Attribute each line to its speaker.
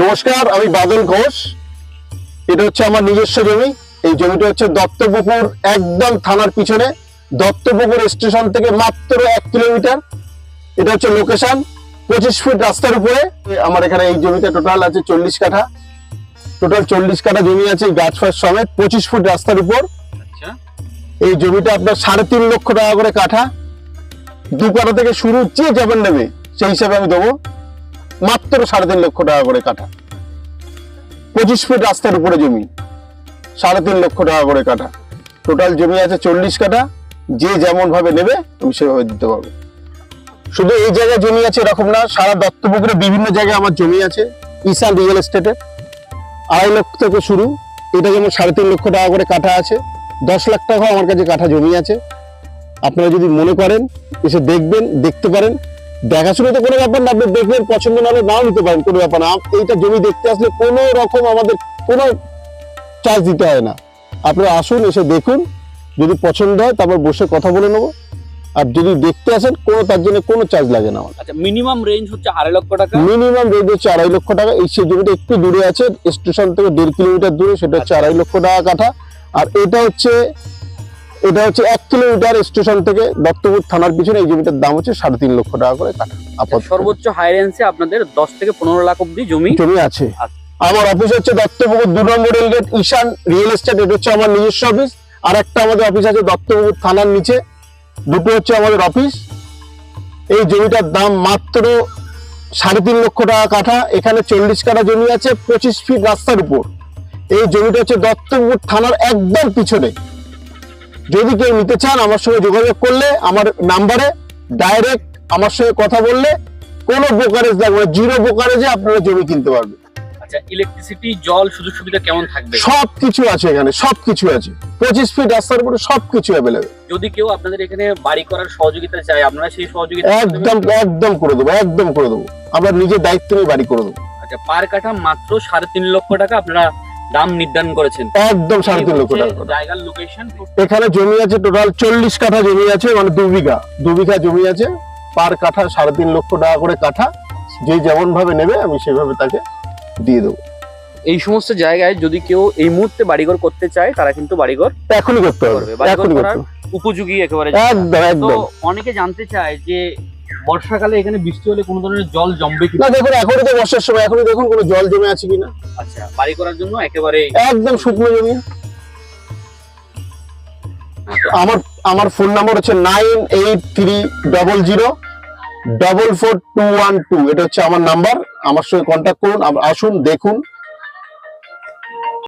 Speaker 1: নমস্কার আমি বাদল ঘোষ। এটা হচ্ছে আমার নিজস্ব জমি। এই জমিটা হচ্ছে দত্তপুকুর একদম থানার পিছনে। দত্তপুকুর স্টেশন থেকে মাত্র এক কিলোমিটার। এটা হচ্ছে লোকেশন পঁচিশ ফুট রাস্তার উপরে। আমার এখানে এই জমিটা টোটাল আছে চল্লিশ কাঠা। টোটাল চল্লিশ কাঠা জমি আছে গাছ ফাছ সমেত পঁচিশ ফুট রাস্তার উপর।
Speaker 2: আচ্ছা।
Speaker 1: এই জমিটা আপনার সাড়ে তিন লক্ষ টাকা করে কাঠা। দু কাঠা থেকে শুরু যে যাবেন নেবে সেই হিসাবে আমি দেবো। মাত্র সাড়ে তিন লক্ষ টাকা করে কাঠা পঁচিশ ফিট রাস্তার উপরে জমি, সাড়ে তিন লক্ষ টাকা করে কাঠা টোটাল জমি আছে চল্লিশ কাঠা, যে যেমন ভাবে নেবে আমি সেভাবে দিতে পারব। শুধু এই জায়গায় জমি আছে এরকম না, সারা দত্তপুকুরে বিভিন্ন জায়গায় আমার জমি আছে, ঈশান রিয়েল এস্টেটে। আড়াই লক্ষ থেকে শুরু, এটা যেমন সাড়ে তিন লক্ষ টাকা করে কাঠা আছে, দশ লাখ টাকা আমার কাছে কাঠা জমি আছে। আপনারা যদি মনে করেন, এসে দেখবেন, দেখতে পারেন দেখাশোনা তো কোনো ব্যাপার না আপনি দেখবেন পছন্দ না হলে নাও নিতে পারেন কোনো ব্যাপার না। এইটা জমি দেখতে আসলে কোনো রকম আমাদের কোনো চার্জ দিতে হয় না। আপনারা আসুন এসে দেখুন। যদি পছন্দ হয় তারপর বসে কথা বলে নেব। আর যদি দেখতে আসেন কোনো তার জন্য কোনো চার্জ লাগে না আমার
Speaker 2: আচ্ছা মিনিমাম রেঞ্জ হচ্ছে আড়াই লক্ষ টাকা?
Speaker 1: মিনিমাম রেট হচ্ছে আড়াই লক্ষ টাকা। এই সেই জমিটা একটু দূরে আছে স্টেশন থেকে দেড় কিলোমিটার দূরে সেটা হচ্ছে আড়াই লক্ষ টাকা কাঠা। আর এটা হচ্ছে এটা হচ্ছে এক কিলোমিটার স্টেশন থেকে দত্তপুর থানার পিছনে এই জমিটার দাম হচ্ছে সাড়ে তিন লক্ষ টাকা করে কাঠা। আপাতত
Speaker 2: সর্বোচ্চ হাই রেঞ্জে আপনাদের দশ থেকে পনেরো লাখ অব্দি জমি
Speaker 1: জমি আছে। আমার অফিস হচ্ছে দত্তপুকুর দু নম্বর rail gate Ishan real estate. এটা হচ্ছে আমার নিজস্ব অফিস আর একটা আমাদের অফিস আছে দত্তপুকুর থানার নিচে। দুটো হচ্ছে আমাদের অফিস এই জমিটার দাম মাত্র সাড়ে তিন লক্ষ টাকা কাঠা। এখানে চল্লিশ কাঠা জমি আছে পঁচিশ ফিট রাস্তার উপর। এই জমিটা হচ্ছে দত্তপুকুর থানার একদম পিছনে। যদি কেউ নিতে চান আমার সঙ্গে যোগাযোগ করলে আমার নাম্বারে ডাইরেক্ট আমার সঙ্গে কথা বললে কোনো ব্রোকারেজ লাগবে না জিরো ব্রোকারেজে আপনারা জমি কিনতে পারবেন।
Speaker 2: আচ্ছা ইলেকট্রিসিটি জল সুযোগ সুবিধা কেমন থাকবে?
Speaker 1: আছে এখানে আছে। পঁচিশ ফিট রাস্তার উপরে সব কিছু অ্যাভেলেবেল
Speaker 2: যদি কেউ আপনাদের এখানে বাড়ি করার সহযোগিতা চায় আপনারা সেই সহযোগিতা
Speaker 1: একদম একদম করে দেবো একদম করে দেবো। আমরা নিজের দায়িত্ব নিয়ে বাড়ি করে দেবো।
Speaker 2: আচ্ছা পার কাঠা মাত্র সাড়ে তিন লক্ষ টাকা আপনারা দাম নির্ধারণ করেছেন।
Speaker 1: একদম সাড়ে তিন লক্ষ টাকা।
Speaker 2: জায়গার লোকেশন
Speaker 1: এখানে জমি আছে টোটাল চল্লিশ কাঠা জমি আছে মানে দু বিঘা। দু বিঘা জমি আছে পার কাঠা সাড়ে তিন লক্ষ টাকা করে কাঠা। যে যেমন ভাবে নেবে আমি সেভাবে তাকে দিয়ে দেবো।
Speaker 2: এই সমস্ত জায়গায় যদি কেউ এই মুহূর্তে বাড়িঘর করতে চায় তারা কিন্তু বাড়িঘর
Speaker 1: এখনই করতে হবে
Speaker 2: বাড়িঘর করার উপযোগী একেবারে
Speaker 1: একদম একদম।
Speaker 2: অনেকে জানতে চায় যে বর্ষাকালে এখানে বৃষ্টি হলে কোনো ধরনের জল জমবে কি
Speaker 1: না দেখুন এখনই তো বর্ষার সময় এখনই দেখুন কোনো জল জমে আছে কিনা।
Speaker 2: আচ্ছা বাড়ি করার জন্য একেবারে
Speaker 1: একদম শুকনো জমি। আমার আমার ফোন নাম্বার হচ্ছে nine eight three double zero double four two one two এটা হচ্ছে আমার নাম্বার আমার সঙ্গে কন্ট্যাক্ট করুন আসুন দেখুন।